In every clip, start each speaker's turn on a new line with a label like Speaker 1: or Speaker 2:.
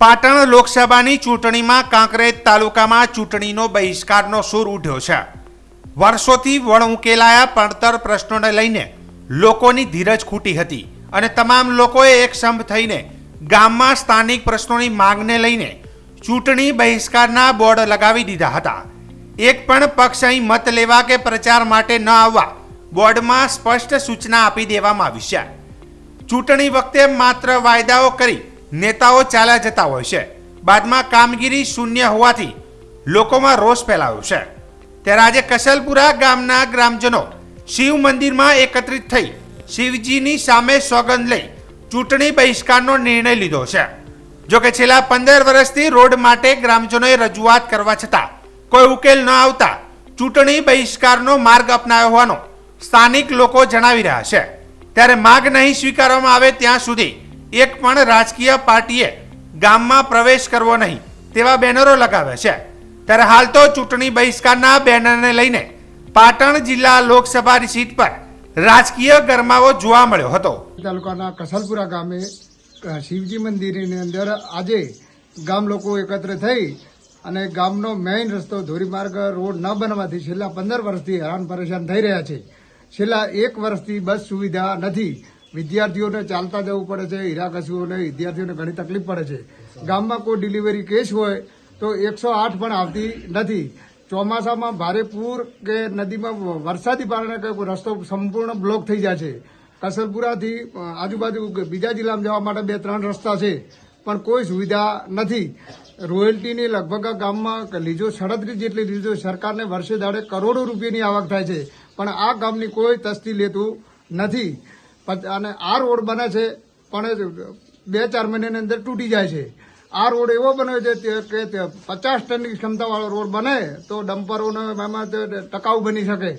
Speaker 1: પાટણ લોકસભાની ચૂંટણીમાં કાંકરેજ તાલુકામાં ચૂંટણીનો બહિષ્કારનો સૂર ઉઠ્યો છે. વર્ષોથી વણ ઉકેલાયા પડતર પ્રશ્નોને લઈને લોકોની ધીરજ ખૂટી હતી અને તમામ લોકોએ એક સંભ થઈને ગામમાં સ્થાનિક પ્રશ્નોની માંગને લઈને ચૂંટણી બહિષ્કારના બોર્ડ લગાવી દીધા હતા. એક પણ પક્ષ અહીં મત લેવા કે પ્રચાર માટે ન આવવા બોર્ડમાં સ્પષ્ટ સૂચના આપી દેવામાં આવી છે. ચૂંટણી વખતે માત્ર વાયદાઓ કરી નેતાઓ ચાલ્યા જતા હોય છે. બાદમાં કામગીરી શૂન્ય હોવાથી લોકોમાં રોષ ફેલાયો છે. ત્યારે આજે કસલપુરા ગામના ગ્રામજનો શિવ મંદિરમાં એકત્રિત થઈ શિવજીની સામે સોગંદ લઈ ચૂંટણી બહિષ્કારનો નિર્ણય લીધો છે. જો કે છેલ્લા પંદર વર્ષથી રોડ માટે ગ્રામજનોએ રજૂઆત કરવા છતાં કોઈ ઉકેલ ન આવતા ચૂંટણી બહિષ્કારનો માર્ગ અપનાવ્યો હોવાનો સ્થાનિક લોકો જણાવી રહ્યા છે. ત્યારે માગ નહીં સ્વીકારવામાં આવે ત્યાં સુધી એક પણ રાજકીય પાર્ટીએ ગામમાં પ્રવેશ કરવો નહીં, તેવા બેનરો લગાવ્યા છે. ત્યારે હાલ તો ચૂંટણી બહિષ્કારના બેનરને લઈને પાટણ જિલ્લા લોકસભાની સીટ પર રાજકીય ગરમાવો જોવા મળ્યો હતો.
Speaker 2: તાલુકાના કસલપુરા ગામે શિવજી મંદિરની અંદર આજે ગામ લોકો એકત્ર થઈ અને ગામનો મેઇન રસ્તો ધોરીમાર્ગ રોડ ન બનવાથી છેલ્લા પંદર વર્ષથી હેરાન પરેશાન થઈ રહ્યા છે. છેલ્લા એક વર્ષથી બસ સુવિધા નથી. વિદ્યાર્થીઓને ચાલતા જવું પડે છે, હીરાકસીઓને વિદ્યાર્થીઓને ઘણી તકલીફ પડે છે. ગામમાં કોઈ ડિલિવરી કેસ હોય તો એકસો આઠ પણ આવતી નથી. ચોમાસામાં ભારે પૂર કે નદીમાં વરસાદી કારણે રસ્તો સંપૂર્ણ બ્લોક થઈ જાય છે. કસલપુરાથી આજુબાજુ બીજા જિલ્લામાં જવા માટે બે, ત્રણ રસ્તા છે, પણ કોઈ સુવિધા નથી. રોયલ્ટીની લગભગ ગામમાં લીજો સડત્રીસ જેટલી લીજો સરકારને વર્ષે દાડે કરોડો રૂપિયાની આવક થાય છે, પણ આ ગામની કોઈ તસ્તી લેતું નથી. અને આ રોડ બને છે, પણ બે ચાર મહિનાની અંદર તૂટી જાય છે. આ રોડ એવો બન્યો છે કે પચાસ ટનની ક્ષમતાવાળો રોડ બને તો ડમ્પરોને એમાં ટકાઉ બની શકે.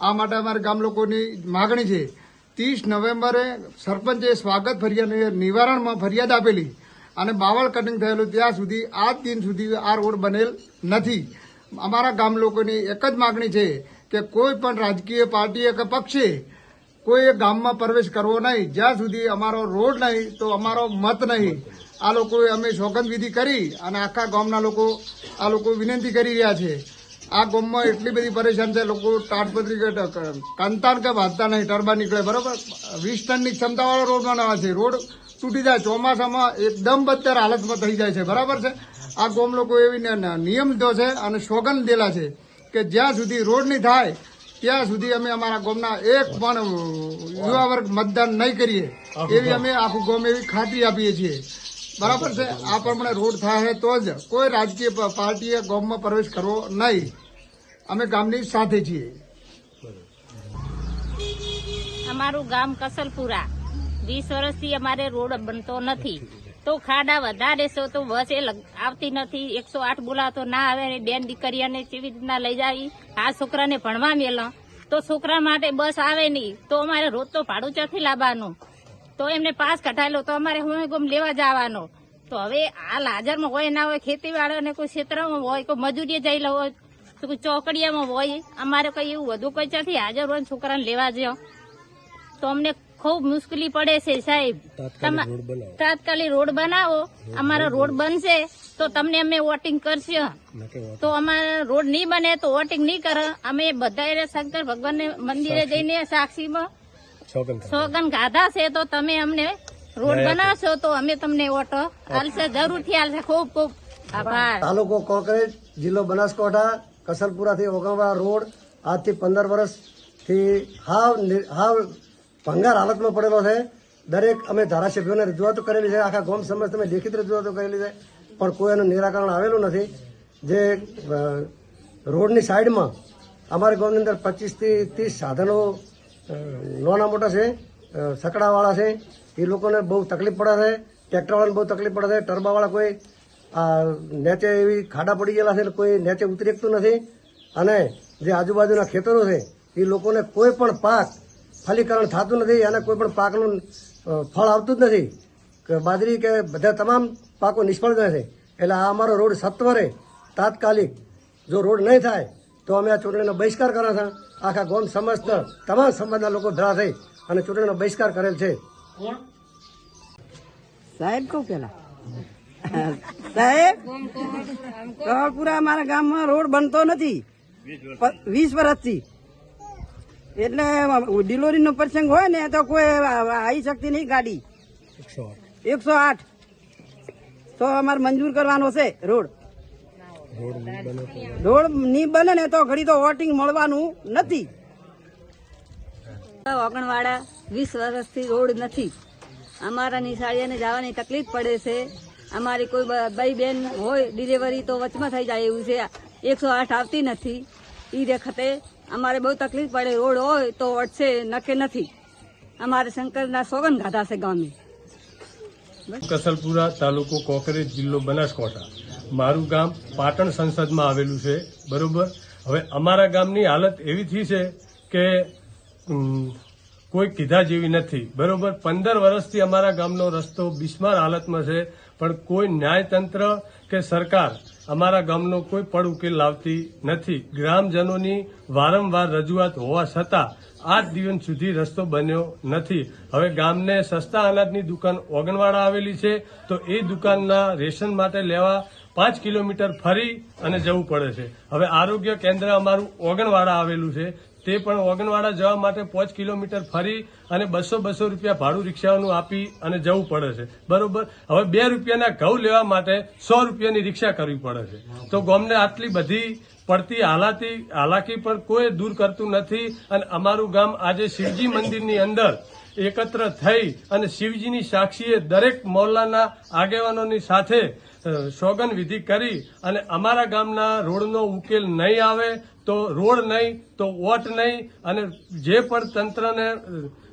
Speaker 2: આ માટે અમારે ગામ લોકોની માગણી છે. ત્રીસ નવેમ્બરે સરપંચે સ્વાગત ફરિયાદ નિવારણમાં ફરિયાદ આપેલી અને બાવળ કટિંગ થયેલું ત્યાં સુધી આ દિન સુધી આ રોડ બનેલ નથી. અમારા ગામ લોકોની એક જ માગણી છે કે કોઈ પણ રાજકીય પાર્ટીએ કે પક્ષે કોઈ ગામમાં પ્રવેશ કરવો નહીં. જ્યાં સુધી અમારો રોડ નહીં, તો અમારો મત નહીં. આ લોકોએ અમે સોગંદ વિધિ કરી અને આખા ગામના લોકો આ લોકો વિનંતી કરી રહ્યા છે. આ ગામમાં એટલી બધી પરેશાન છે, લોકો તાડપત્રી કંતાન કે વાંચતા નહીં, ટરબા નીકળે, બરોબર? વીસ ટનની ક્ષમતાવાળો રોડ બનાવે છે. રોડ તૂટી જાય, ચોમાસામાં એકદમ બદતર હાલતમાં થઈ જાય છે. બરાબર છે? આ ગામ લોકો એવી નિયમ લીધો છે અને સોગંદ દેલા છે કે જ્યાં સુધી રોડ નહીં થાય ત્યાં સુધી અમે અમારા ગામના એક પણ યુવા વર્ગ મતદાન નહીં કરીએ. એવી અમે આખું ગામ એવી ખાતરી આપીએ છીએ. બરાબર છે? આ પ્રમાણે રોડ થાય તો જ કોઈ રાજકીય પાર્ટીએ ગામમાં પ્રવેશ કરવો નહીં. અમે ગામની સાથે છીએ.
Speaker 3: અમારું ગામ કસલપુરા. વીસ વર્ષથી અમારે રોડ બનતો નથી. તો ખાડા વધારે છો, તો બસ એ આવતી નથી. એકસો આઠ બોલાતો ના આવે. ને બેન દીકરીઓને કેવી રીતના લઈ જાવી આ છોકરાને ભણવા મેલો. તો છોકરા માટે બસ આવે નહીં. તો અમારે રોજ તો ભાડું ચોથી લાવવાનું. તો એમને પાસ કઢાયેલો. તો અમારે હું ગમ લેવા જવાનો. તો હવે આ લાજરમાં હોય ના હોય ખેતીવાળાને કોઈ ક્ષેત્રમાં હોય, કોઈ મજૂરીએ જઈ હોય, તો કોઈ ચોકડીયામાં હોય, અમારે કઈ એવું વધુ કંઈ ત્યાંથી હાજર હોય છોકરાને લેવા જ્યો? તો અમને ખૂબ મુશ્કેલી પડે છે સાહેબ. તમા- તાત્કાલિક રોડ બનાવો. અમારો રોડ બનશે તો તમને અમે વોટિંગ કરશે. તો અમારે રોડ નહીં બને તો વોટિંગ નહીં કરે. અમે બધા શંકર ભગવાન મંદિરે જઈને સાક્ષીમાં સોગન ગાધા છે તો તમે અમને રોડ બનાવશો તો અમે તમને વોટો હાલશે જરૂરથી હાલશે. ખૂબ ખૂબ આભાર.
Speaker 4: તાલુકો કોકરેજ જિલ્લો બનાસકાંઠા કસલપુરાથી ઓગણવાળા રોડ આજથી પંદર વર્ષથી હાવ હાવ ભંગાર હાલતમાં પડેલો છે. દરેક અમે ધારાસભ્યોને રજૂઆતો કરેલી છે. આખા ગામ સમાજ તમે લેખિત રજૂઆતો કરેલી છે. પણ કોઈ એનું નિરાકરણ આવેલું નથી. જે રોડની સાઈડમાં અમારા ગામની અંદર પચીસથી ત્રીસ સાધનો નાના મોટા છે સકડાવાળા છે. એ લોકોને બહુ તકલીફ પડે છે. ટ્રેક્ટરવાળાને બહુ તકલીફ પડે છે. ટર્બાવાળા કોઈ નેચે એવી ખાડા પડી ગયેલા છે કોઈ નેચે ઉતરી શકતું નથી. અને જે આજુબાજુના ખેતરો છે, એ લોકોને કોઈ પણ પાક ફલીકરણ થતું નથી અને કોઈ પણ પાકનું ફળ આવતું જ નથી. કે બાજરી કે બધા તમામ પાકો નિષ્ફળ જાય છે. એટલે આ અમારો રોડ સત્વરે તાત્કાલિક જો રોડ નહીં થાય તો અમે આ ચૂંટણીનો બહિષ્કાર કર્યા છે. આખા ગોમ સમસ્ત તમામ સમાજના લોકો ભેળા થઈ અને ચૂંટણીનો બહિષ્કાર કરેલ છે.
Speaker 5: સાહેબ કહું પેલા. સાહેબ કવાળપુરા અમારા ગામમાં રોડ બનતો નથી. વીસ વર્ષથી. એટલે ડિલોરી નો પ્રસંગ હોય ને તો કોઈ આવી શકતી નહીં ગાડી. એકસો આઠ. તો અમારે મંજૂર કરવાનો છે રોડ. રોડ નહીં બને ને તો ઘડી તો વોટિંગ મળવાનું નથી.
Speaker 6: ઓગણવાડા વીસ વર્ષથી રોડ નથી. અમારા નિશાળીઓને જવાની તકલીફ પડે છે. અમારી કોઈ બ- ભાઈ બેન હોય ડિલિવરી તો વચમાં થઈ જાય એવું છે. એકસો આઠ આવતી નથી. એ વખતે અમારે બહુ તકલીફ પડે, રોડ હોય તો વટશે નકે નથી. અમારે શંકરના સોગન ગાધા છે ગામે.
Speaker 7: કસલપુરા તાલુકો કોકરેજ જિલ્લો બનાસકાંઠા. મારું ગામ પાટણ સંસદમાં આવેલું છે, બરોબર? હવે અમારા ગામની હાલત એવી થઈ છે કે કોઈ કીધા જેવી નથી, બરોબર? પંદર વર્ષથી અમારા ગામનો રસ્તો બિસ્માર હાલતમાં છે, પણ કોઈ ન્યાયતંત્ર કે સરકાર અમારા ગામનો કોઈ પડ ઉકેલ લાવતી નથી. ગ્રામજનોની વારંવાર રજૂઆત હોવા છતાં આજ દિવસ સુધી રસ્તો બન્યો નથી. હવે ગામને સસ્તા અનાજની દુકાન ઓગણવાડા આવેલી છે, તો એ દુકાનના રેશન માટે લેવા પાંચ કિલોમીટર ફરી અને જવું પડે છે. હવે આરોગ્ય કેન્દ્ર અમારું ઓગણવાડા આવેલું છે તે પણ ઓગણવાડા જવા માટે પાંચ કિલોમીટર ફરી અને બસો બસો રૂપિયા ભાડું રિક્ષાઓનું આપી અને જવું પડે છે. બરોબર? હવે બે રૂપિયાના ઘઉં લેવા માટે સો રૂપિયાની રિક્ષા કરવી પડે છે. તો ગોમને આટલી બધી પડતી હાલાતી, હાલાકી પણ કોઈ દૂર કરતું નથી અને અમારું ગામ આજે શિવજી મંદિરની અંદર એકત્ર થઈ અને શિવજીની સાક્ષીએ દરેક મોહલ્લાના આગેવાનોની સાથે સોગન વિધિ કરી અને અમારા ગામના રોડનો ઉકેલ નહીં આવે તો રોડ નહીં તો વોટ નહીં અને જે પણ તંત્રને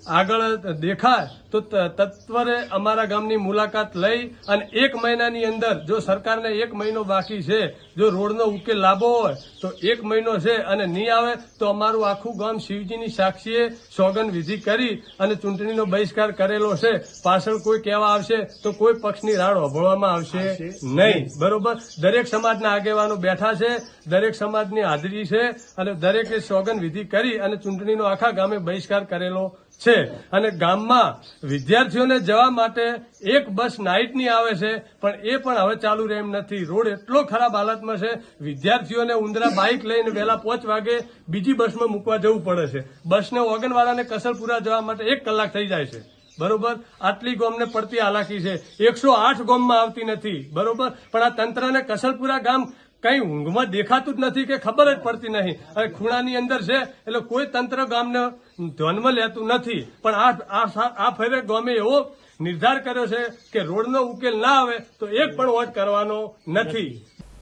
Speaker 7: આગળ દેખાય તો તત્વરે અમારા ગામની મુલાકાત લઈ અને એક મહિનાની અંદર જો સરકારને એક મહિનો બાકી છે જો રોડનો ઉકેલ લાવવો હોય તો એક મહિનો છે અને નહીં આવે તો અમારું આખું ગામ શિવજીની સાક્ષીએ સોગન વિધિ કરી અને ચૂંટણીનો બહિષ્કાર કરેલો છે. પાછળ કોઈ કહેવા આવશે તો કોઈ પક્ષની રાડ હોભળવામાં આવશે નહીં. બરોબર? દરેક સમાજના આગેવાનો બેઠા છે દરેક સમાજની હાજરી છે અને દરેકે સોગન કરી અને ચૂંટણીનો આખા ગામે બહિષ્કાર કરેલો છે. અને ગામમાં વિદ્યાર્થીઓને જવા માટે એક બસ નાઇટની આવે છે, પણ એ પણ હવે ચાલુ રહે એમ નથી. રોડ એટલો ખરાબ હાલતમાં છે, વિદ્યાર્થીઓને ઉંદરા બાઇક લઈને વહેલા પાંચ વાગે બીજી બસમાં મૂકવા જવું પડે છે. બસને ઓગનવાળાને કસરપુરા જવા માટે એક કલાક થઈ જાય છે. બરોબર? આટલી ગોમને પડતી હાલાકી છે. એકસો આઠ ગોમમાં આવતી નથી. બરોબર? પણ આ તંત્રને કસલપુરા ગામ કઈ ઊંઘમાં દેખાતું જ નથી કે ખબર જ પડતી નહીં. અને ખૂણાની અંદર છે, એટલે કોઈ તંત્ર ગામને ધ્યાનમાં લેતું નથી. પણ આ આ ફેરે ગામે એવો નિર્ધાર કર્યો છે કે રોડનો ઉકેલ ના આવે તો એક પણ વોટ કરવાનો નથી.